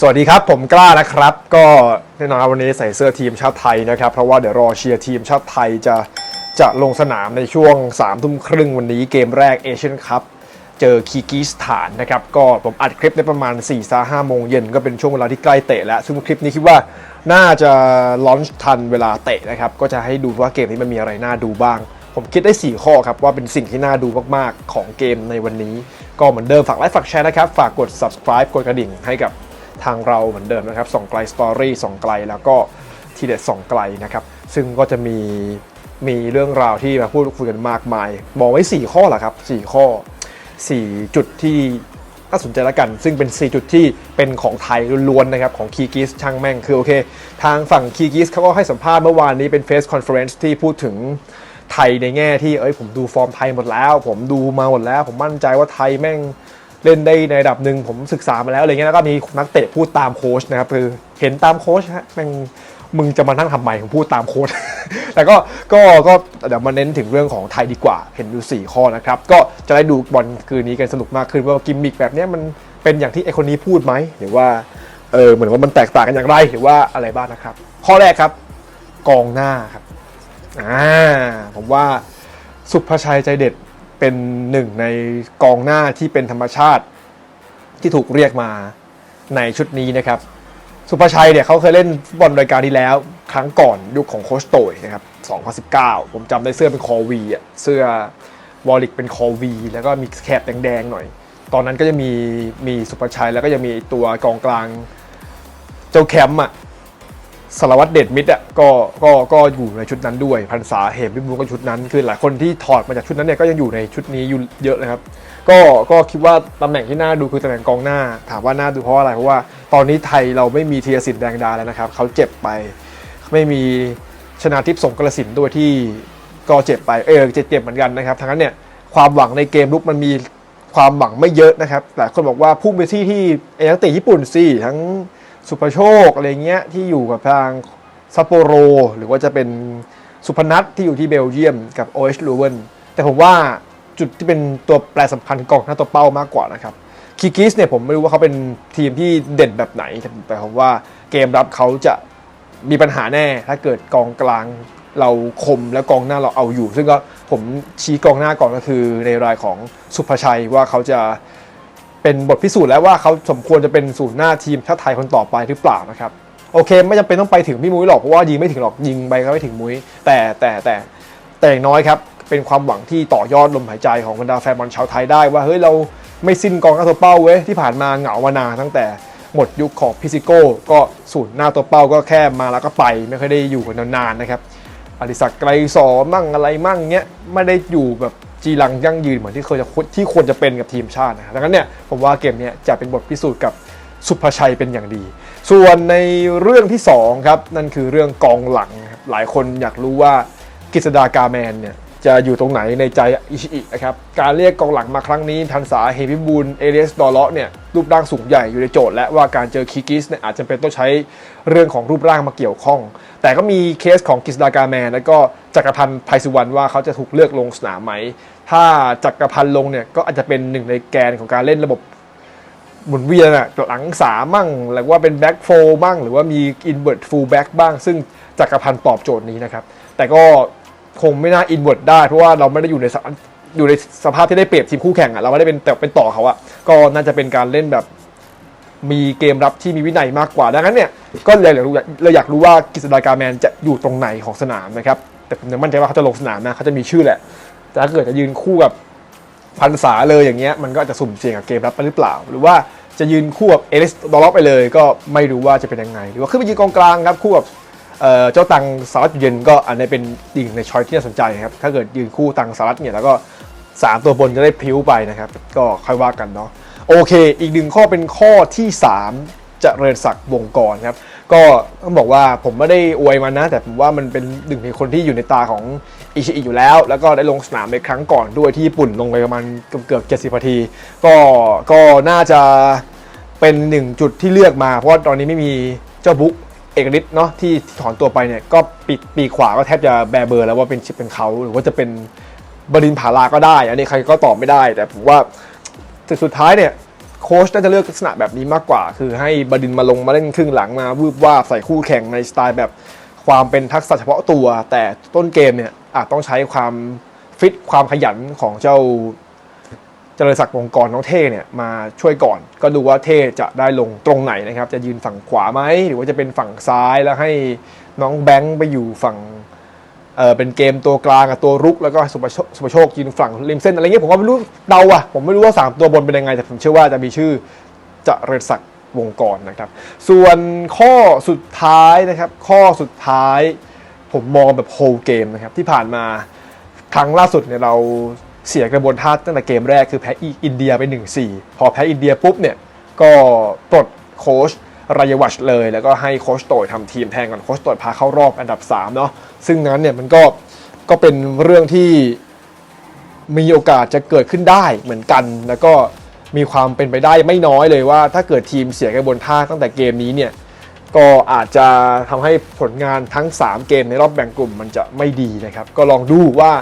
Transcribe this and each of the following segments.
สวัสดีครับ ผมกล้านะครับ ก็แน่นอนวันนี้ใส่เสื้อทีมชาติไทยนะครับ เพราะว่าเดี๋ยวรอเชียร์ทีมชาติไทยจะจะลงสนามในช่วง3ามทุ่มครึ่งวันนี้เกมแรกเอเชียนคัพเจอคีร์กิสถานนะครับ ก็ผมอัดคลิปในประมาณ4ี่ห้าโมงเย็นก็เป็นช่วงเวลาที่ใกล้เตะแล้ว ซึ่งคลิปนี้คิดว่าน่าจะลอนช์ทันเวลาเตะนะครับ ก็จะให้ดูว่าเกมนี้มันมีอะไรน่าดูบ้าง ผมคิดได้ 4 ข้อครับว่าเป็นสิ่งที่น่าดูมากๆของเกมในวันนี้ ก็เหมือนเดิมฝากไลค์ฝากแชร์นะครับฝากกด subscribe กดกระดิ่งให้กับ ทางเราเหมือนเดิมนะครับส่องไกลสตอรี่ส่องไกลแล้วก็ทีเด็ดส่องไกลนะครับ ซึ่งก็จะมีมีเรื่องราวที่มาพูดคุยกันมากมายบอกไว้ 4 ข้อแหละครับ 4 ข้อ 4 จุดที่น่าสนใจล้วกัน ซึ่งเป็น 4 จุดที่เป็นของไทยล้วนๆนะครับ ของคีกิสช่างแม่งคือโอเค ทางฝั่งคีกิสเขาก็ให้สัมภาษณ์เมื่อวานนี้เป็นเฟสคอนเฟอเรนซ์ที่พูดถึงไทยในแง่ที่เอ้ยผมดูฟอร์มไทยหมดแล้ว ผมดูมาหมดแล้ว ผมมั่นใจว่าไทยแม่ง เล่นได้ในระดับหนึ่งผมศึกษามาแล้วอะไรเงี้ยแล้วก็มีนักเตะพูดตามโค้ชนะครับคือเห็นตามโค้ชฮะแม่งมึงจะมานั่งทำไมผมพูดตามโค้ชแต่ก็ก็ก็เดี๋ยวมาเน้นถึงเรื่องของไทยดีกว่า เห็นอยู่ 4 ข้อนะครับ ก็จะได้ดูบอลคืนนี้กันสนุกมากขึ้นว่ากิมมิกแบบนี้มันเป็นอย่างที่ไอคนนี้พูดไหมหรือว่าเออเหมือนว่ามันแตกต่างกันอย่างไรหรือว่าอะไรบ้างนะครับ ข้อแรกครับ กองหน้าครับอ่าผมว่าสุภชัยใจเด็ด เป็นหนึ่งในกองหน้าที่เป็นธรรมชาติที่ถูกเรียกมาในชุดนี้นะครับ สุภชัยเนี่ยเขาเคยเล่นฟุตบอลรายการที่แล้ว ครั้งก่อนยุคของโคชโตยนะครับ 2019 ผมจำได้เสื้อเป็นคอวีอะเสื้อวอลิกเป็นคอวีแล้วก็มีแคบแดงๆหน่อย ตอนนั้นก็จะมีมีสุภชัยแล้วก็จะมีตัวกองกลาง เจ้าแคมป์อะ สารวัตรเดชมิตรอะก็ก็ก็อยู่ในชุดนั้นด้วยพันษาเหมพิบูลก็ชุดนั้น คือหลายคนที่ถอดมาจากชุดนั้นเนี่ยก็ยังอยู่ในชุดนี้อยู่เยอะเลยครับก็ก็คิดว่าตำแหน่งที่น่าดูคือตำแหน่งกองหน้า ถามว่าน่าดูเพราะอะไรเพราะว่าตอนนี้ไทยเราไม่มีธีรศิลป์แดงดาแล้วนะครับเขาเจ็บไป ไม่มีชนาทิพย์สงกระสินด้วยที่ก็เจ็บไปเออเจ็บเจ็บเหมือนกันนะครับทั้งนั้นเนี่ยความหวังในเกมลุกมันมีความหวังไม่เยอะนะครับหลายคนบอกว่าพุ่งไปที่ที่ไอ้นักเตะญี่ปุ่นสิทั้ง สุภโชคอะไรเงี้ยที่อยู่กับทางซัปโปโร หรือว่าจะเป็นสุพนัทที่อยู่ที่เบลเยียมกับโอเอชลูเวนแต่ผมว่าจุดที่เป็นตัวแปรสำคัญกองหน้าตัวเป้ามากกว่านะครับคีกิสเนี่ยผมไม่รู้ว่าเขาเป็นทีมที่เด่นแบบไหนแต่ผมว่าเกมรับเขาจะมีปัญหาแน่ ถ้าเกิดกองกลางเราคมและกองหน้าเราเอาอยู่ ซึ่งก็ผมชี้กองหน้าก่อนก็คือในรายของสุภชัยว่าเขาจะ เป็นบทพิสูจน์แล้วว่าเขาสมควรจะเป็นศูนย์หน้าทีมชาติไทยคนต่อไปหรือเปล่านะครับโอเค ไม่จำเป็นต้องไปถึงพี่มุ้ยหรอกเพราะว่ายิงไม่ถึงหรอกยิงไปก็ไม่ถึงมุ้ยแต่แต่แต่แต่อย่างน้อยครับเป็นความหวังที่ต่อยอดลมหายใจของบรรดาแฟนบอลชาวไทยได้ว่าเฮ้ยเราไม่สิ้นกองหน้าตัวเป้าเว้ยที่ผ่านมาเหงามานานตั้งแต่หมดยุคของพิซิโก้ก็ศูนย์หน้าตัวเป้าก็แค่มาแล้วก็ไป ไม่ค่อยได้อยู่กันนานๆนะครับอดิศักไกรสอมั่งอะไรมั่งเงี้ยไม่ได้อยู่แบบ จีรังยั่งยืนเหมือนที่เคยจะที่ควรจะเป็นกับทีมชาตินะครับดังนั้นเนี่ยผมว่าเกมนี้จะเป็นบทพิสูจน์กับสุภชัยเป็นอย่างดี ส่วนในเรื่องที่สองครับนั่นคือเรื่องกองหลังหลายคนอยากรู้ว่ากฤษดากาแมนเนี่ย จะอยู่ตรงไหนในใจอิชิอินะครับ การเรียกกองหลังมาครั้งนี้ทันษาเฮพิบูลเอเลียสดอเลาะเนี่ยรูปร่างสูงใหญ่อยู่ในโจทย์และว่าการเจอคิกิสเนี่ยอาจจะเป็นต้องใช้เรื่องของรูปร่างมาเกี่ยวข้อง แต่ก็มีเคสของกฤษดากาแมน แล้วก็จักรพันธ์ไพสุวรรณว่าเขาจะถูกเลือกลงสนามไหม ถ้าจักรพันธ์ลงเนี่ยก็อาจจะเป็นหนึ่งในแกนของการเล่นระบบหมุนเวียนอะหลังสามั่งหรือว่าเป็นแบ็กโฟบ้างหรือว่ามีอินเว r ร์ f ฟูลแบ็กบ้าง ซึ่งจักรพันธ์ตอบโจทย์นี้นะครับ แต่ก็ คงไม่น่าอินเว r ร์ได้ เพราะว่าเราไม่ได้อยู่ในสอยู่ในสภาพที่ได้เปรียบทีมคู่แข่งอะเราไม่ได้เป็นแต่เป็นต่อเขาอะก็น่าจะเป็นการเล่นแบบมีเกมรับที่มีวินัยมากกว่า ดังนั้นเนี่ยก็เลยอยากรู้เลยอยากรู้ว่ากฤษดากาแมนจะอยู่ตรงไหนของสนามนะครับ แต่ผมยังมั่นใจว่าเขาจะลงสนามนะเขาจะมีชื่อแหละ แต่ถ้าเกิดจะยืนคู่กับพันษาเลยอย่างเงี้ยมันก็อาจจะสุ่มเสี่ยงกับเกมรับไปหรือเปล่า หรือว่าจะยืนคู่กับเอลิสดอลล็อกไปเลย ก็ไม่รู้ว่าจะเป็นยังไง หรือว่าขึ้นไปยืนกองกลางครับคู่กับ เจ้าตังสารัตเย็นก็อันนี้เป็นดิ่งในช้อยที่น่าสนใจครับ ถ้าเกิดยืนคู่ตังสารัตเนี่ยแล้วก็ 3 ตัวบนจะได้พิ้วไปนะครับ ก็ค่อยว่ากันเนาะโอเค อีกหนึ่งข้อเป็นข้อที่ 3 จะเริญศักดิ์วงกรครับ ก็ต้องบอกว่าผมไม่ได้อวยมันนะ แต่ผมว่ามันเป็นหนึ่งในคนที่อยู่ในตาของอิชิอิอยู่แล้ว แล้วก็ได้ลงสนามในครั้งก่อนด้วยที่ญี่ปุ่นลงไปประมาณเกือบเกือบ70นาที ก็ก็น่าจะเป็นหนึ่งจุดที่เลือกมา เพราะว่าตอนนี้ไม่มีเจ้าบุ๊ก อกฤทธิ์เนาะที่ถอนตัวไปเนี่ยก็ปีปีขวาก็แทบจะแบเบอร์แล้วว่าเป็นชิปเป็นเขาหรือว่าจะเป็นบรินผาลาก็ได้ อันนี้ใครก็ตอบไม่ได้ แต่ผมว่าแต่สุดท้ายเนี่ยโค้ชน่าจะเลือกลักษณะแบบนี้มากกว่า คือให้บดินมาลงมาเล่นครึ่งหลังมาวืบวาใส่คู่แข่งในสไตล์แบบความเป็นทักษะเฉพาะตัว แต่ต้นเกมเนี่ยอาจต้องใช้ความฟิตความขยันของเจ้า เจริญศักดิ์วงกรน้องเท่เนี่ยมาช่วยก่อน ก็ดูว่าเท่จะได้ลงตรงไหนนะครับ จะยืนฝั่งขวาไหมหรือว่าจะเป็นฝั่งซ้ายแล้วให้น้องแบงค์ไปอยู่ฝั่งเออเป็นเกมตัวกลางกับตัวรุกแล้วก็สุภโชคสุภโชคยืนฝั่งริมเส้นอะไรเงี้ยผมก็ไม่รู้เดาอะผมไม่รู้ว่าสามตัวบนเป็นยังไงแต่ผมเชื่อว่าจะมีชื่อเจริญศักดิ์วงกรนะครับ ส่วนข้อสุดท้ายนะครับข้อสุดท้ายผมมองแบบโฮลเกมนะครับที่ผ่านมาครั้งล่าสุดเนี่ยเรา เสียกระบวนท่าตั้งแต่เกมแรกคือแพ้อินเดียไป 1-4 พอแพ้อินเดียปุ๊บเนี่ยก็ปลดโค้ชรายวัชเลย แล้วก็ให้โค้ชโตยทำทีมแทนก่อนโค้ชโตยพาเข้ารอบอันดับ3เนาะซึ่งนั้นเนี่ยมันก็ก็เป็นเรื่องที่มีโอกาสจะเกิดขึ้นได้เหมือนกัน แล้วก็มีความเป็นไปได้ไม่น้อยเลยว่า ถ้าเกิดทีมเสียกระบวนท่าตั้งแต่เกมนี้เนี่ยก็อาจจะทำให้ผลงานทั้ง 3 เกมในรอบแบ่งกลุ่มมันจะไม่ดีนะครับ ก็ลองดูว่า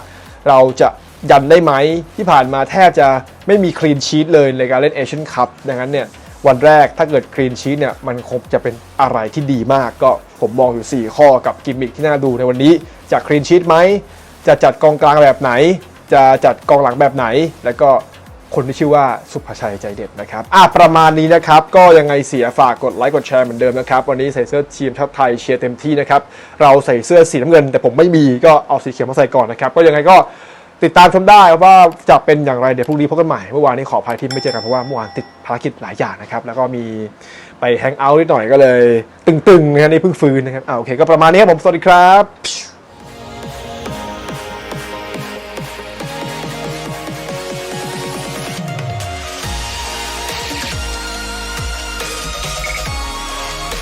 เราจะ ยันได้ไหมที่ผ่านมาแทบจะไม่มีคลีนชีตเลยในการเล่นเอเชียนคัพดังนั้นเนี่ยวันแรกถ้าเกิดคลีนชีตเนี่ยมันคงจะเป็นอะไรที่ดีมากก็ผมมองอยู่ 4 ข้อกับกิมมิคที่น่าดูในวันนี้จะคลีนชีตไหมจะจัดกองกลางแบบไหน จะจัดกองหลังแบบไหน แล้วก็คนที่ชื่อว่าสุภชัยใจเด็ดนะครับ อะประมาณนี้นะครับ ก็ยังไงเสียฝากกดไลค์กดแชร์เหมือนเดิมนะครับ วันนี้ใส่เสื้อทีมชาติไทยเชียร์เต็มที่นะครับ เราใส่เสื้อสีน้ำเงิน แต่ผมไม่มีก็เอาสีเขียวมาใส่ก่อนนะครับ ก็ยังไงก็ ติดตามชมได้ว่าจะเป็นอย่างไรเดี๋ยวพรุ่งนี้พบกันใหม่ เมื่อวานนี้ขออภัยที่ไม่เจอกันเพราะว่าเมื่อวานติดภารกิจหลายอย่างนะครับ แล้วก็มีไปแฮงเอาท์นิดหน่อยก็เลย ตึงๆนะครับนี่เพิ่งฟื้นนะครับอ่าโอเคก็ประมาณนี้ครับผมสวัสดีครับ